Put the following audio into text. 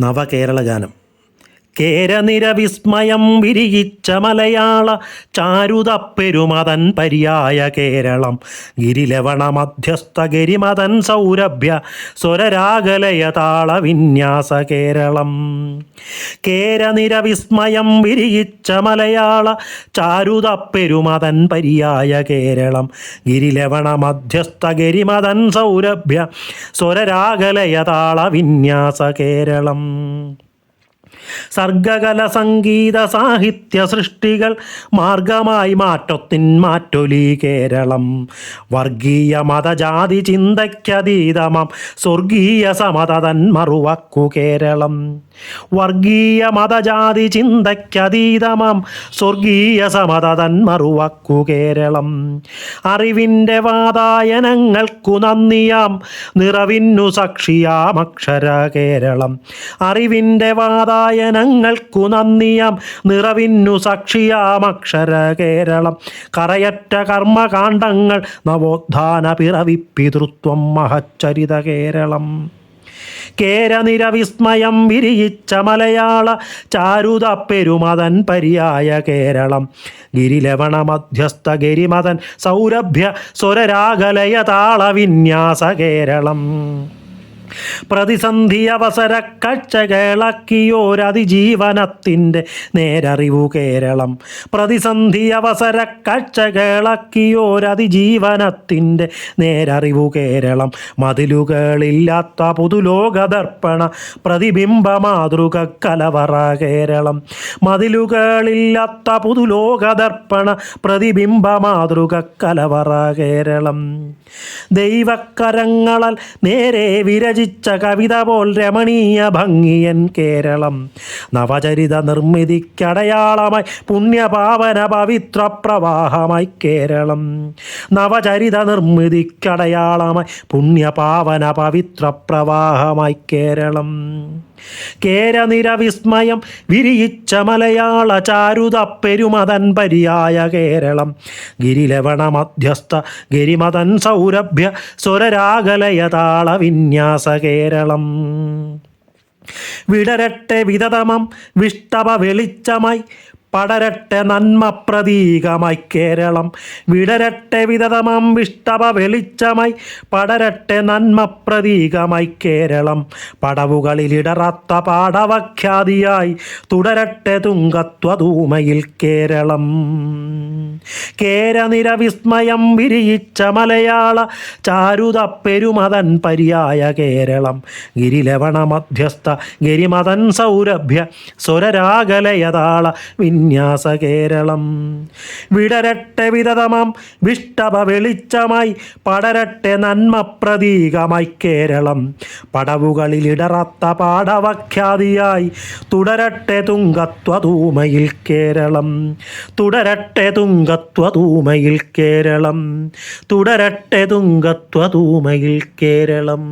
നവകേരള ഗാനം കേരനിരവിസ്മയം വിരിയിച്ച മലയാള ചാരുതപ്പെരുമതൻ പര്യായ കേരളം. ഗിരിലവണ മധ്യസ്ഥ ഗരിമതൻ സൗരഭ്യ സ്വരരാഗലയ താള വിന്യാസ കേരളം. കേരനിരവിസ്മയം വിരിയിച്ച മലയാള ചാരുതപ്പെരുമതൻ പര്യായ കേരളം. ഗിരിലവണ മധ്യസ്ഥ ഗരിമതൻ സൗരഭ്യ സ്വരരാഗലയ താള വിന്യാസ കേരളം. സർഗകല സംഗീത സാഹിത്യ സൃഷ്ടികൾ മാർഗമായി മാറ്റത്തിൻ മാറ്റൊലി കേരളം. വർഗീയ മതജാതി ചിന്തയ്ക്കതീതമം സ്വർഗീയ സമത മറുവക്കു കേരളം. വർഗീയ മതജാതി ചിന്തയ്ക്കതീതമം സ്വർഗീയ സമത മറുവക്കു കേരളം. അറിവിന്റെ വാതായനങ്ങൾക്കു നന്ദിയാം നിറവിന്നു സാക്ഷിയാം അക്ഷര കേരളം. അറിവിന്റെ വാതായനങ്ങൾക്കു നന്ദിയാം. നിറവിന്നു സാക്ഷിയാം അക്ഷര കേരളം കറയറ്റ കർമ്മകാണ്ഡങ്ങൾ നവോത്ഥാന പിറവി പിതൃത്വം മഹച്ചരിത കേരളം. കേരനിരവിസ്മയം വിരിയിച്ച മലയാള ചാരുത പെരുമതൻ പര്യായ കേരളം. ഗിരിലവണ മധ്യസ്ഥ ഗിരിമതൻ സൗരഭ്യ സ്വരരാഗലയ താളവിന്യാസ കേരളം. പ്രതിസന്ധി അവസര കാഴ്ചകളക്കിയോരതിജീവനത്തിന്റെ നേരറിവു കേരളം. പ്രതിസന്ധി അവസര കാഴ്ചകളക്കിയോരതിജീവനത്തിന്റെ നേരറിവു കേരളം. മതിലുകളില്ലാത്ത പുതുലോകദർപ്പണ പ്രതിബിംബ മാതൃക കലവറ കേരളം. മതിലുകളില്ലാത്ത പുതുലോകദർപ്പണ പ്രതിബിംബ മാതൃക കലവറ കേരളം. ദൈവക്കരങ്ങളാൽ നേരെ വിരചിച്ച കവിത പോൽ രമണീയ ഭംഗിയൻ കേരളം. നവചരിത നിർമ്മിതിക്കടയാളമായി പുണ്യപാവന പവിത്ര പ്രവാഹമായി കേരളം. നവചരിത നിർമ്മിതിക്കടയാളമായി പുണ്യപാവന പവിത്ര പ്രവാഹമായി കേരളം. കേരനിരവിസ്മയം വിരിയിച്ച മലയാള ചാരുത പെരുമതൻ പരിയായ കേരളം. ഗിരിലവണ മധ്യസ്ഥ ഗിരിമതൻ സൗരഭ്യ സ്വരരാഗലയ താള വിന്യാസ കേരളം. വിടരട്ടെ വിതതമം വിഷ്ടപ വെളിച്ചമായി പടരട്ടെ നന്മ പ്രതീകമായി കേരളം. വിടരട്ടെ വിതതമം വിഷ്ടവ വെളിച്ചമായി പടരട്ടെ നന്മ പ്രതീകമായി കേരളം. പടവുകളിലിടറാത്ത പാടവഖ്യാതിയായി തുടരട്ടെ തുങ്കത്വതൂമയിൽ കേരളം. കേരനിരവിസ്മയം വിരിയിച്ച മലയാള ചാരുത പെരുമതൻ പര്യായ കേരളം. ഗിരിലവണ മധ്യസ്ഥ ഗിരിമതൻ സൗരഭ്യ സ്വരരാഗലയതാള വിന്യാസ കേരളം. വിടരട്ടെ വിതതമാം വിഷ്ടപ വെളിച്ചമായി പടരട്ടെ നന്മ പ്രതീകമായി കേരളം. പടവുകളിലിടറാത്ത പാടവഖ്യാതിയായി തുടരട്ടെ തുങ്കത്വതൂമയിൽ കേരളം. തുടരട്ടെ തുങ്കത്വതൂമയിൽ കേരളം. തുടരട്ടെ തുങ്കത്വതൂമയിൽ കേരളം.